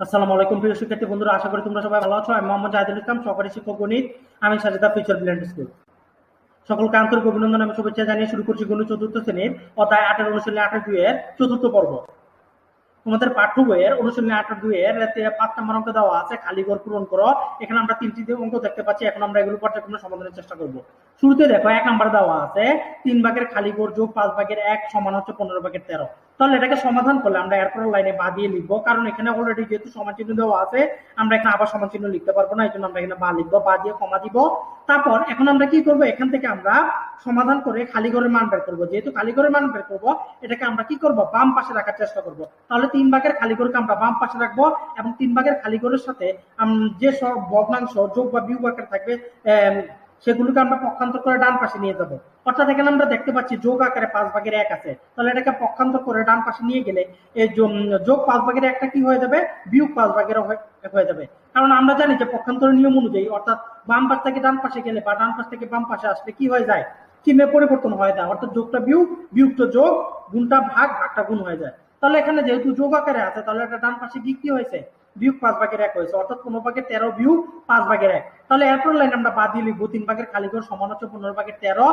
আসসালামু আলাইকুম প্রিয় শিক্ষার্থী বন্ধুরা, আশা করি তোমরা সবাই ভালো আছো। আমি মোহাম্মদ জাহিদুল ইসলাম, সহকারী শিক্ষক গণিত। আমি সাজিদা ফিউচার ব্রিলিয়ান্ট স্কুল। সকলকে আন্তরিক অভিনন্দন এবং শুভেচ্ছা জানিয়ে শুরু করছি গণিত চতুর্থ শ্রেণির অধ্যায় আটের অনুশীলনী আটের দুইয়ের চতুর্থ পর্ব। তোমাদের পাঠ্য বইয়ের অনুশীলনী আটের দুইয়ের এতে পাঁচ নম্বর অঙ্ক দেওয়া আছে, খালি ঘর পূরণ করো। এখানে আমরা তিনটি অঙ্ক দেখতে পাচ্ছি, এখন আমরা এগুলো পর্যায়ক্রমে সমাধানের চেষ্টা করব। শুরুতে দেখো, এক নাম্বার দেওয়া আছে, তিন ভাগের খালি ঘর যোগ পাঁচ ভাগের এক সমান হচ্ছে পনেরো ভাগের তেরো। তাহলে এটাকে সমাধান করলে আমরা এরপর লাইনে বা দিয়ে লিখব। কারণ এখানে অলরেডি যেহেতু সমান চিহ্ন দেওয়া আছে, আমরা এখানে আবার সমান চিহ্ন লিখতে পারব না, এই জন্য আমরা এখানে বা লিখব, বা দিয়ে কমা দিব। তারপর এখন আমরা কি করব? এখান থেকে আমরা সমাধান করে খালি ঘরের মান বের করব। যেহেতু খালি ঘরের মান বের করব, এটাকে আমরা কি করব? বাম পাশে রাখার চেষ্টা করব। তাহলে তিন ভাগের খালি ঘরকে আমরা বাম পাশে রাখব এবং তিন ভাগের খালি ঘরের সাথে যে সব ভগ্নাংশ, যোগ বা বিয়োগ থাকবে সেগুলোকে আমরা পক্ষান্তর করে ডান পাশে নিয়ে যাব। অর্থাৎ এখানে আমরা দেখতে পাচ্ছি যোগ আকারে পাঁচ ভাগের এক আছে। তাহলে এটাকে পক্ষান্তর করে ডান পাশে নিয়ে গেলে এই যোগ পাঁচ ভাগের একটা কি হয়ে যাবে? বিয়োগ পাঁচ ভাগের হয়ে যাবে। কারণ আমরা জানি যে পক্ষান্তরের নিয়ম অনুযায়ী, অর্থাৎ বাম পাশ থেকে ডান পাশে গেলে বা ডান পাশ থেকে বাম পাশে আসলে কি হয়ে যায়? চিহ্নের পরিবর্তন হয়ে যায়। অর্থাৎ যোগটা বিয়োগ, বিয়োগটা যোগ, গুণটা ভাগ, ভাগটা গুণ হয়ে যায়। তাহলে এখানে যেহেতু যোগ আকারে আছে, তাহলে এটা ডান পাশে গিয়ে কি হয়েছে? বিয়োগ পাঁচ ভাগের এক হয়েছে। অর্থাৎ পনেরো ভাগের তেরো বিয়োগ পাঁচ ভাগের এক। তাহলে এরপর লাইন আমরা বাদ দিয়ে লিখব, তিন ভাগের খালি ঘর সমান হচ্ছে পনেরো ভাগের তেরো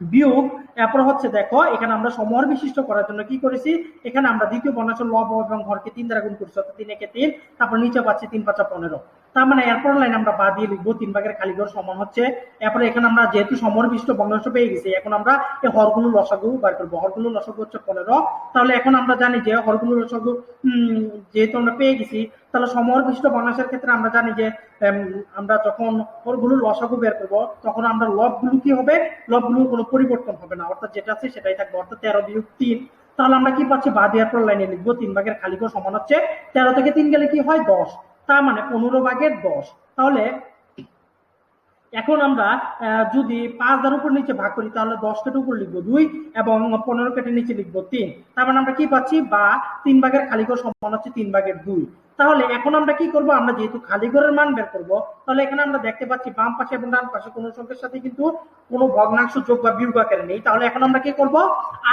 বিয়োগ। এরপর হচ্ছে দেখো, এখানে আমরা সমর বিশিষ্ট করার জন্য কি করেছি? এখানে আমরা দ্বিতীয় বর্ণাচল লব এবং ঘরকে তিন দ্বারা গুণ করছি, অর্থাৎ তিন একে তিন। তারপর নিচে পাচ্ছি তিন পাঁচা পনেরো। তার মানে এরপর লাইন আমরা বাদ দিয়ে লিখব, তিন ভাগের খালি ঘর সমান হচ্ছে। এরপরে এখানে আমরা যেহেতু সমর বিশিষ্ট বর্ণাংশ পেয়ে গেছি, এখন আমরা এই হরগুলো লসাগু বার করব। হরগুলো লসাগু হচ্ছে পনেরো। তাহলে এখন আমরা জানি যে হরগুলো লসাগু যেহেতু আমরা পেয়ে গেছি, তাহলে সমর বিশিষ্ট বর্ণাংশের ক্ষেত্রে আমরা জানি যে আমরা যখন হরগুলো লসাগু বের করব, তখন আমরা লবগুলো কি হবে? লবগুলোর কোনো পরিবর্তন হবে না। অর্থাৎ যেটা আছে সেটাই থাকবে। অর্থাৎ তেরো বিয়োগ তিন। তাহলে আমরা কি পাচ্ছি? বাদ দেওয়ার পর লাইনে লিখব, তিন ভাগের খালি ঘর সমান হচ্ছে। তেরো থেকে তিন গেলে কি হয়? দশ। তার মানে পনেরো ভাগের দশ। তাহলে এখন আমরা যদি পাঁচ দ্বারা উপর নিচে ভাগ করি, তাহলে দশ কেটে উপর লিখব দুই এবং পনেরো কেটে নিচে লিখব তিন। তার মানে আমরা কি পাচ্ছি? বা তিন ভাগের খালি ঘর সমান হচ্ছে তিন ভাগের দুই। তাহলে এখন আমরা কি করব? আমরা যেহেতু খালি ঘরের মান বের করব, তাহলে এখানে আমরা দেখতে পাচ্ছি বাম পাশে এবং ডান পাশে কোনো সংখ্যার সাথে কিন্তু কোনো ভগ্নাংশ যোগ বা বিয়োগ আকারে নেই। তাহলে এখন আমরা কি করব?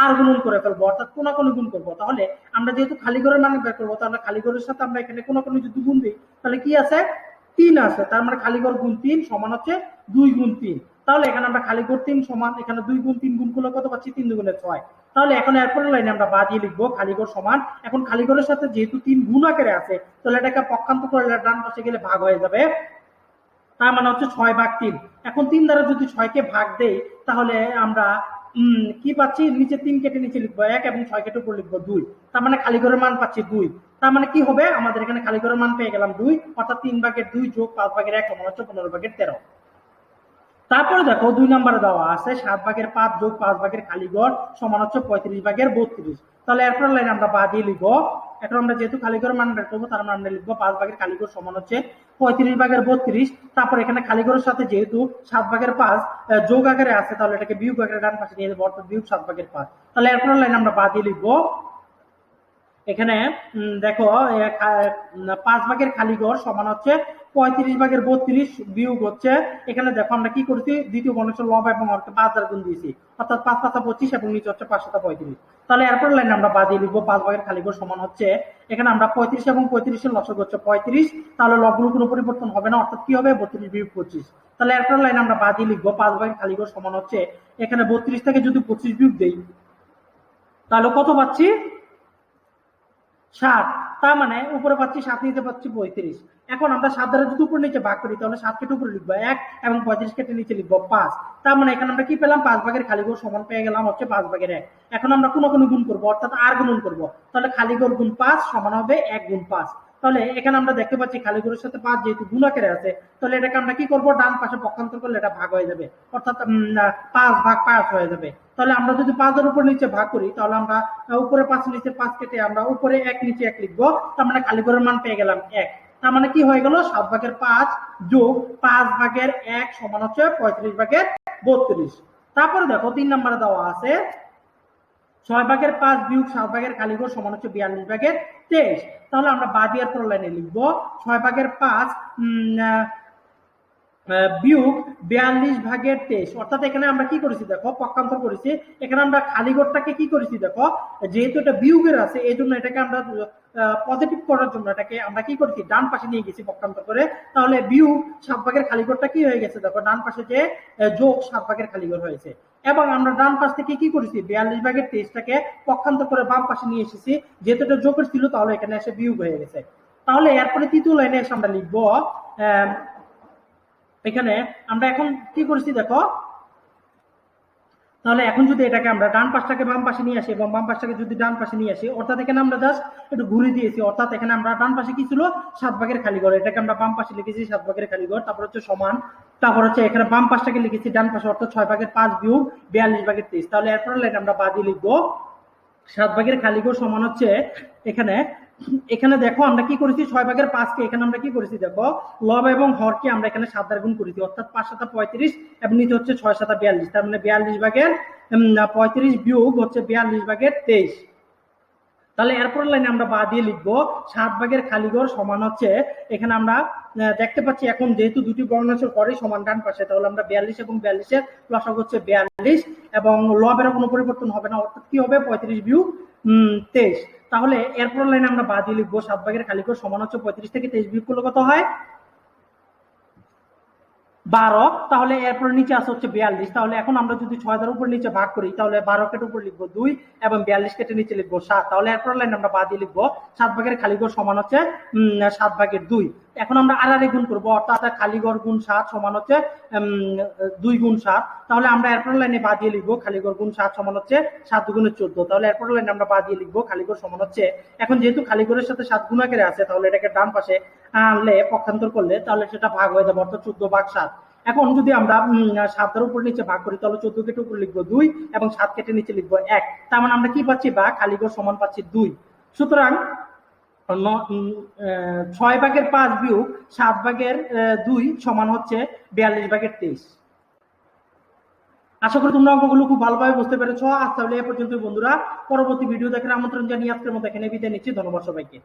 আর গুণন করে ফেলব, অর্থাৎ কোনা কোনো গুণ করব। তাহলে আমরা যেহেতু খালি ঘরের মান বের করব, তাহলে খালি ঘরের সাথে আমরা এখানে কোনো কোনো যদি গুণ দিই, তাহলে কি আছে? তিন আছে, তার মানে খালি ঘর গুণ তিন সমান হচ্ছে দুই গুণ তিন। তাহলে এখানে আমরা খালি ঘর তিন সমান, এখানে দুই গুণ তিন গুণ করলে কত পাচ্ছি? তিন দুগুণে ছয়। তাহলে এখন এরপর লাইনে আমরা বাদিয়ে লিখব, খালি ঘর সমান। এখন খালি ঘরের সাথে যেহেতু তিন গুণ আকারে আছে, তাহলে এটাকে পক্ষান্ত করে ডান পাশে গেলে ভাগ হয়ে যাবে। তার মানে হচ্ছে ছয় ভাগ তিন। এখন তিন দ্বারা যদি ছয়কে ভাগ দেই, তাহলে আমরা কি পাচ্ছি? নিচে তিন কেটে নিচে লিখব, এক এবং ছয় কেটে উপর লিখব, দুই। তার মানে খালি ঘরের মান পাচ্ছি দুই। তার মানে কি হবে? আমাদের এখানে খালি ঘরের মান পেয়ে গেলাম দুই, অর্থাৎ তিন ভাগের দুই যোগ পাঁচ ভাগের এক সমান হচ্ছে পনেরো ভাগের তেরো। তারপরে দেখো, দুই নম্বরে দেওয়া আছে, সাত ভাগের পাঁচ যোগ পাঁচ ভাগের খালি ঘর সমান হচ্ছে পঁয়ত্রিশ ভাগের বত্রিশ। তাহলে এরপর লাইন আমরা বাদ দিয়ে লিখব। এখন আমরা যেহেতু খালি ঘর মান বের করব, তার মানে আমরা লিখব পাঁচ ভাগের খালি ঘর সমান হচ্ছে পঁয়ত্রিশ ভাগের বত্রিশ, তারপর এখানে কালীগরের সাথে যেহেতু সাত ভাগের পাঁচ যোগ আকারে আছে, তাহলে এটাকে বিয়োগ আকারে ডান পাশে নিয়ে যাব অর্থাৎ বিয়োগ সাত ভাগের পাঁচ। তাহলে এরপর লাইন আমরা বাদ দিয়ে লিখব এখানে দেখো পাঁচ ভাগের খালি ঘর সমান হচ্ছে পঁয়ত্রিশ ভাগের বত্রিশ বিয়োগ হচ্ছে, এখানে দেখো আমরা কি করেছি? দ্বিতীয় বর্ণের লব এবং অর্থে পাঁচ দ্বারা গুণ দিয়েছি, অর্থাৎ পাঁচ পাঁচা পঁচিশ এবং নিচে হচ্ছে পাঁচ সাতা পঁয়ত্রিশ। তাহলে এরপর লাইন আমরা বাদিয়ে লিখব পাঁচ ভাগের খালি ঘর সমান হচ্ছে, এখানে আমরা পঁয়ত্রিশ এবং পঁয়ত্রিশের লসক হচ্ছে পঁয়ত্রিশ, তাহলে লবগুলো কোনো পরিবর্তন হবে না, অর্থাৎ কি হবে? বত্রিশ বিয়োগ পঁচিশ। তাহলে এরপর লাইন আমরা বাদিয়ে লিখব পাঁচ ভাগের খালি ঘর সমান হচ্ছে, এখানে বত্রিশ থেকে যদি পঁচিশ বিয়োগ দেই, তাহলে কত পাচ্ছি? সাত। তার মানে উপরে পাচ্ছি সাত নিতে পাচ্ছি পঁয়ত্রিশ। এখন আমরা সাত দ্বারা যদি উপর নিচে ভাগ করি, তাহলে সাত কেটে উপরে লিখব এক এবং পঁয়ত্রিশ কেটে নিচে লিখব পাঁচ। তার মানে এখানে আমরা কি পেলাম? পাঁচ ভাগের খালি ঘর সমান পেয়ে গেলাম হচ্ছে পাঁচ ভাগের এক। এখন আমরা কোনো কোনো গুণ করব, অর্থাৎ আর গুণ করব। তাহলে খালি ঘর গুণ পাঁচ সমান হবে এক গুণ পাঁচ। তাহলে এখানে আমরা দেখতে পাচ্ছি খালি ঘরের সাথে পাঁচ যেহেতু গুণ আছে, তাহলে এটাকে আমরা কি করব? ডান পাশে পক্ষান্তর করলে এটা ভাগ হয়ে যাবে। অর্থাৎ পাঁচ ভাগ পাঁচ হয়ে যাবে। তাহলে আমরা যদি পাঁচের উপর নিচে ভাগ করি, তাহলে আমরা উপরে পাঁচ, নিচে পাঁচ কেটে আমরা উপরে এক, নিচে এক লিখব। তার মানে খালি ঘরের মান পেয়ে গেলাম এক। তার মানে কি হয়ে গেল? সাত ভাগের পাঁচ যোগ পাঁচ ভাগের এক সমান হচ্ছে পঁয়ত্রিশ ভাগের বত্রিশ। তারপরে দেখো তিন নম্বরে দেওয়া আছে ছয় ভাগের পাঁচ বিয়োগ সাত ভাগের কালীঘর ঘর সমান হচ্ছে বিয়াল্লিশ ভাগের তেইশ। তাহলে আমরা বাদিয়ার লাইনে লিখব, ছয় ভাগের পাঁচ বিয়োগ বিয়াল্লিশ ভাগের তেইশ। অর্থাৎ এখানে আমরা কি করেছি দেখো, পক্ষান্তর করেছি। এখানে আমরা খালি ঘরটাকে কি করেছি দেখো, যেহেতু এটা বিয়োগের আছে, এই জন্য এটাকে আমরা পজিটিভ করার জন্য এটাকে আমরা কি করেছি, ডান পাশে নিয়ে গেছি পক্ষান্তর করে। তাহলে বিয়োগ সাত ভাগের খালি ঘরটা কি হয়ে গেছে দেখো, ডান পাশে যে যোগ সাত ভাগের খালি ঘর হয়েছে। এবং আমরা ডান পাশ থেকে কি করেছি, বিয়াল্লিশ ভাগের তেইশটাকে পক্ষান্তর করে বাম পাশে নিয়ে এসেছি। যেহেতু এটা যোগের ছিল, তাহলে এখানে এসে বিয়োগ হয়ে গেছে। তাহলে এরপরে তৃতীয় লাইনে এসে আমরা লিখব এখানে আমরা এখন কি করেছি দেখো? তাহলে এখন যদি এটাকে আমরা ডান পাশটাকে বাম পাশে নিয়ে আসি এবং বাম পাশটাকে যদি ডান পাশে নিয়ে আসি, অর্থাৎ এখানে আমরা জাস্ট একটু ঘুরে দিয়েছি। অর্থাৎ এখানে আমরা ডান পাশে কি ছিল? সাত ভাগের খালি ঘর। এটাকে আমরা বাম পাশে লিখেছি সাত ভাগের খালি ঘর, তারপর হচ্ছে সমান। তারপর হচ্ছে এখানে বাম পাশটাকে লিখেছি ডান পাশে, অর্থাৎ ছয় ভাগের পাঁচ বিয়োগ বিয়াল্লিশ ভাগের তেইশ তাহলে এরপর লাইন আমরা বাদই লিখব, সাত ভাগের খালি ঘর সমান হচ্ছে এখানে এখানে দেখো আমরা কি করেছি? ছয় ভাগের পাঁচকে এখানে আমরা কি করেছি? দেখো, লব এবং হরকে আমরা এখানে সাত দ্বারা গুণ করেছি। অর্থাৎ পাঁচ সাতা পঁয়ত্রিশ এবং নিচে হচ্ছে ছয় সাতা বিয়াল্লিশ। তার মানে বিয়াল্লিশ ভাগের পঁয়ত্রিশ বিয়োগ হচ্ছে বিয়াল্লিশ ভাগের তেইশ। তাহলে এরপর লাইনে আমরা বা দিয়ে লিখব, সাত ভাগের খালিঘর সমান হচ্ছে, এখানে আমরা দেখতে পাচ্ছি এখন যেহেতু দুটি বর্ণাংশের পরে সমান ডান পাশে, তাহলে আমরা বিয়াল্লিশ এবং বিয়াল্লিশের লসক হচ্ছে বিয়াল্লিশ এবং লবের কোনো পরিবর্তন হবে না। অর্থাৎ কি হবে? পঁয়ত্রিশ বিউ তেইশ। তাহলে এরপর লাইনে আমরা বাদ দিয়ে লিখব, সাত ভাগের খালিঘর সমান হচ্ছে পঁয়ত্রিশ থেকে তেইশ বিয়োগ করলে কত হয়? বারো। তাহলে এরপর নিচে আসে হচ্ছে বিয়াল্লিশ। তাহলে এখন আমরা যদি ছয় হাজার উপর নিচে ভাগ করি, তাহলে বারো কেটে উপর লিখব দুই এবং বিয়াল্লিশ কেটে নিচে লিখব সাত। তাহলে এরপর লাইন আমরা বাদ দিয়ে লিখব, সাত ভাগের খালি ঘর সমান হচ্ছে সাত ভাগের দুই। এখন আমরা আড়াআড়ি গুণ করব, অর্থাৎ খালি ঘর গুণ সাত সমান হচ্ছে দুই গুণ সাত। তাহলে আমরা এরপর লাইনে বাদ দিয়ে লিখব, খালি ঘর গুণ সাত সমান হচ্ছে সাত দুগুণের চোদ্দ। তাহলে এরপর লাইনে আমরা বাদ দিয়ে লিখব, খালি ঘর সমান হচ্ছে, এখন যেহেতু খালি ঘরের সাথে সাত গুণাকের আছে, তাহলে এটাকে ডান পাশে আনলে পক্ষান্তর করলে, তাহলে সেটা ভাগ হয়ে যাবে, অর্থাৎ চোদ্দ ভাগ সাত। এখন যদি আমরা সাতের উপর নিচে ভাগ করি, তাহলে চোদ্দ কেটে উপর লিখব দুই এবং সাত কেটে নিচে লিখব এক। তার মানে আমরা কি পাচ্ছি বা খালিগড় সমান পাচ্ছি দুই। সুতরাং ছয় ভাগের পাঁচ বিয়োগ সাত ভাগের দুই সমান হচ্ছে বিয়াল্লিশ ভাগের তেইশ। আশা করি তোমরা অঙ্কগুলো খুব ভালোভাবে বুঝতে পেরেছ। আজ তাহলে এ পর্যন্ত বন্ধুরা। পরবর্তী ভিডিও দেখার আমন্ত্রণ জানিয়ে আজকের মতো এখানে বিদায় নিচ্ছি। ধন্যবাদ সবাইকে।